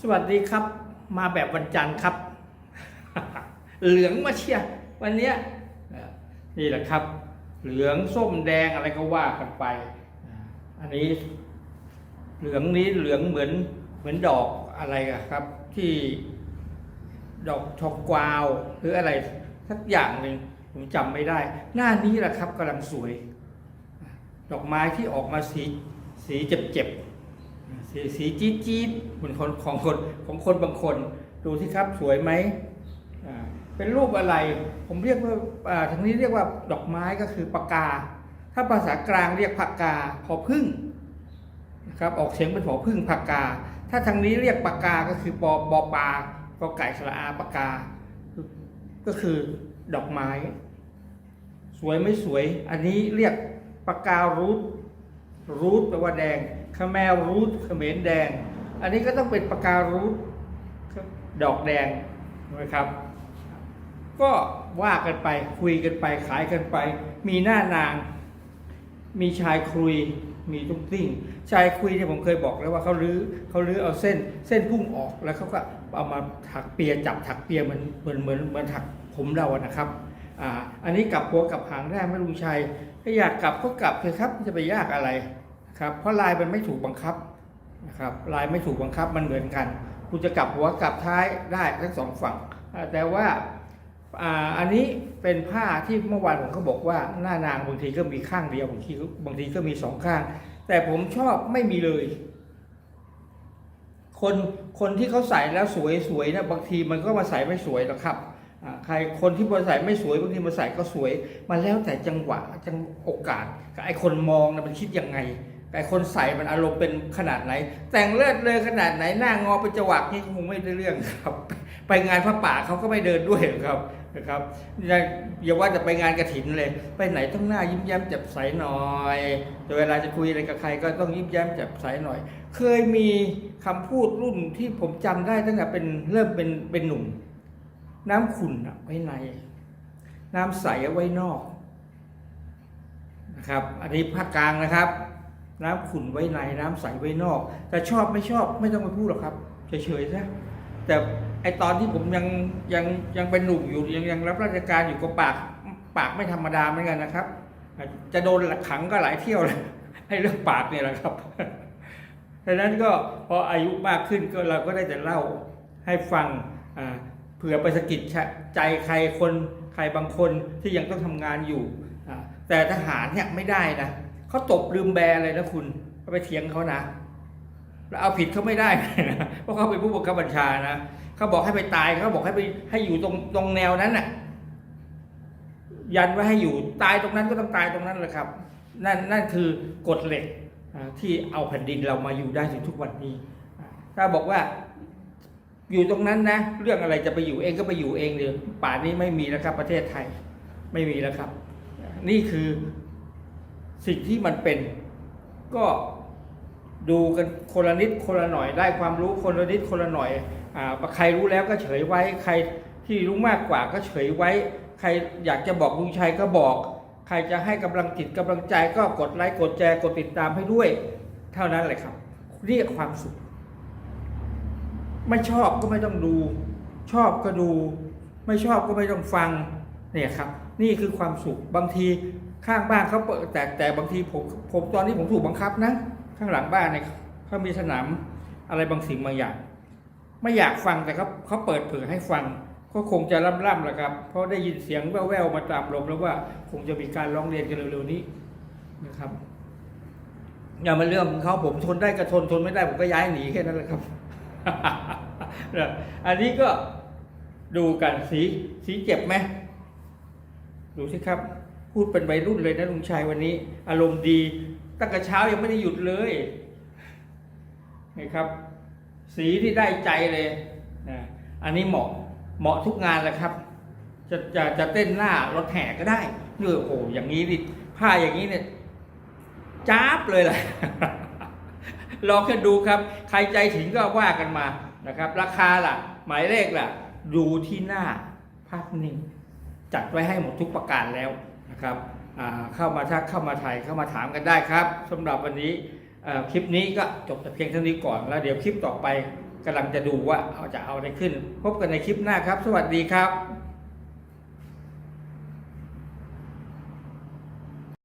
สวัสดีครับ มาแบบวันจันทร์ครับ เหลืองมาเชียวันเนี้ยนี่แหละครับ เหลืองส้มแดงอะไรก็ว่ากันไป อันนี้ เหลืองนี้เหลืองเหมือนเหมือนดอกอะไรครับ ที่ดอกทอกวาว หรืออะไรสักอย่างหนึ่งผมจำไม่ได้ หน้านี้แหละครับกำลังสวย ดอกไม้ที่ออกมาสีสีเจ็บๆ สีสีจี๊ดจี๊ดเหมือนคนของคนของคนบางคน ดูสิครับสวยไหมเป็นรูปอะไร ผมเรียกว่าอ่าทางนี้เรียกว่าดอกไม้ก็คือปากกา ถ้าภาษากลางเรียกผักกาพอพึ่งนะครับออกเสียงเป็นพอพึ่งผักกา ถ้าทางนี้เรียกปากกาก็คือปอบอปลากอไก่สระอาปากกา ก็คือดอกไม้ สวยไม่สวย อันนี้เรียกปากการูทรูทแปลว่าแดง ขแมวรูทเขมรแดง อันนี้ก็ต้องเป็นปากการูทดอกแดงนะครับ ก็ว่ากันไปคุยกันไปขายกันไป มีหน้านาง มีชายคุย มีตุ้งติ้งชายคุยเนี่ผมเคยบอกแล้วว่าเขาลื้อเขาลื้อเอาเส้น เส้นพุ่งออกแล้วเขาก็เอามาถักเปียจับถักเปียเหมือนเหมือนเหมือนเหมือนถักผมเราอะนะครับอ่าอันนี้กลับหัวกลับหางได้ไม่ลุงชัยถ้าอยากกลับก็กลับเถอะครับจะไปยากอะไร ครับเพราะลายมันไม่ถูกบังคับนะครับลายไม่ถูกบังคับมันเหมือนกันคุณจะกลับหัวกลับท้ายได้ทั้งสองฝั่ง แต่ว่าอันนี้เป็นผ้าที่เมื่อวานผมก็บอกว่าหน้านางบางทีก็มีข้างเดียวบางทีก็บางทีก็มีสองข้าง แต่ผมชอบไม่มีเลย คนคนที่เขาใส่แล้วสวยสวยนะบางทีมันก็มาใส่ไม่สวยหรอกครับใครคนที่มาใส่ไม่สวยบางทีมาใส่ก็สวย มันแล้วแต่จังหวะจังโอกาสไอ้คนมองนะมันคิดยังไง กับไอ้คนใส่มันอารมณ์เป็นขนาดไหน แต่งเลิศเลยขนาดไหนหน้างอเป็นจังหวะนี่คงไม่ได้เรื่องครับ ไปงานพระป่าเขาก็ไม่เดินด้วยครับนะครับอย่าอย่าว่าจะไปงานกระถินเลย ไปไหนต้องหน้ายิ้มแย้มแจ่มใสหน่อยแต่เวลาจะคุยอะไรกับใครก็ต้องยิ้มแย้มแจ่มใสหน่อย เคยมีคำพูดรุ่นที่ผมจำได้ตั้งแต่เป็นเริ่มเป็นเป็นหนุ่ม น้ำขุ่นไว้ใน น้ำใสไว้นอกนะครับ อันนี้ภาคกลางนะครับ น้ำขุ่นไว้ในน้ำใสไว้นอก แต่ชอบไม่ชอบไม่ต้องไปพูดหรอกครับเฉยๆซะแต่ไอตอนที่ผมยังยังยังเป็นหนุ่มอยู่ยังยังรับราชการอยู่ก็ปากปากไม่ธรรมดาเหมือนกันนะครับ จะโดนขังก็หลายเที่ยวเลยให้เรื่องปากเนี่ยแหละครับดังนั้นก็พออายุมากขึ้นก็เราก็ได้แต่เล่าให้ฟังเผื่อไปสกิดใจใครคนใครบางคนที่ยังต้องทำงานอยู่ แต่ทหารเนี่ยไม่ได้นะ เขาตบลืมแบเลยนะคุณก็ไปเถียงเขานะแล้วเอาผิดเขาไม่ได้นะเพราะเขาเป็นผู้บังคับบัญชานะเขาบอกให้ไปตายเขาบอกให้ไปให้อยู่ตรงตรงแนวนั้นน่ะ ยันไว้ให้อยู่ตายตรงนั้นก็ต้องตายตรงนั้นแหละครับ นั่นนั่นคือกฎเหล็กที่เอาแผ่นดินเรามาอยู่ได้ถึงทุกวันนี้ ถ้าบอกว่าอยู่ตรงนั้นนะ เรื่องอะไรจะไปอยู่เองก็ไปอยู่เองเดียวป่านนี้ไม่มีแล้วครับ ประเทศไทยไม่มีแล้วครับ นี่คือ สิ่งที่มันเป็น ก็ดูกันคนละนิดคนละหน่อยได้ความรู้คนละนิดคนละหน่อยอ่าใครรู้แล้วก็เฉยไว้ ใครที่รู้มากกว่าก็เฉยไว้ ใครอยากจะบอกลุงชัยก็บอก ใครจะให้กำลังจิตกำลังใจก็กดไลค์กดแชร์กดติดตามให้ด้วย เท่านั้นเลยครับ เรียกความสุข ไม่ชอบก็ไม่ต้องดู ชอบก็ดู ไม่ชอบก็ไม่ต้องฟัง เนี่ยครับ นี่คือความสุขบางทีข้างบ้านเขาเปิดแต่แต่บางทีผมผมตอนนี้ผมถูกบังคับนะ ข้างหลังบ้านเนี่ยเขามีสนามอะไรบางสิ่งบางอย่าง ไม่อยากฟังแต่เขาเขาเปิดเผยให้ฟัง ก็คงจะล่ำๆแหละครับ เพราะได้ยินเสียงแว่วๆมาตามลมแล้วว่าคงจะมีการร้องเรียนกันเร็วๆนี้นะครับอย่ามาเรื่องของเขาผมทนได้ก็ทนทนไม่ได้ผมก็ย้ายหนีแค่นั้นแหละครับ อันนี้ก็ดูกันสีสีเจ็บไหม ดูสิครับ พูดเป็นวัยรุ่นเลยนะลุงชัยวันนี้ อารมณ์ดีตั้งแต่เช้ายังไม่ได้หยุดเลยนี่ครับ สีที่ได้ใจเลยนะอันนี้เหมาะเหมาะทุกงานแหละครับ จะจะจะเต้นหน้ารถแห่ก็ได้เนี่โอ้อย่างนี้ดิผ้าอย่างนี้เนี่ยจ้าบเลยแหละลองกันดูครับ ใครใจถึงก็ว่ากันมานะครับ ราคาล่ะ หมายเลขล่ะ ดูที่หน้าภาพนิ่ง จัดไว้ให้หมดทุกประการแล้วนะครับเข้ามาทักเข้ามาถ่ายเข้ามาถามกันได้ครับสำหรับวันนี้คลิปนี้ก็จบแต่เพียงเท่านี้ก่อนแล้วเดี๋ยวคลิปต่อไปกำลังจะดูว่าเอาจะเอาอะไรขึ้น พบกันในคลิปหน้าครับ สวัสดีครับ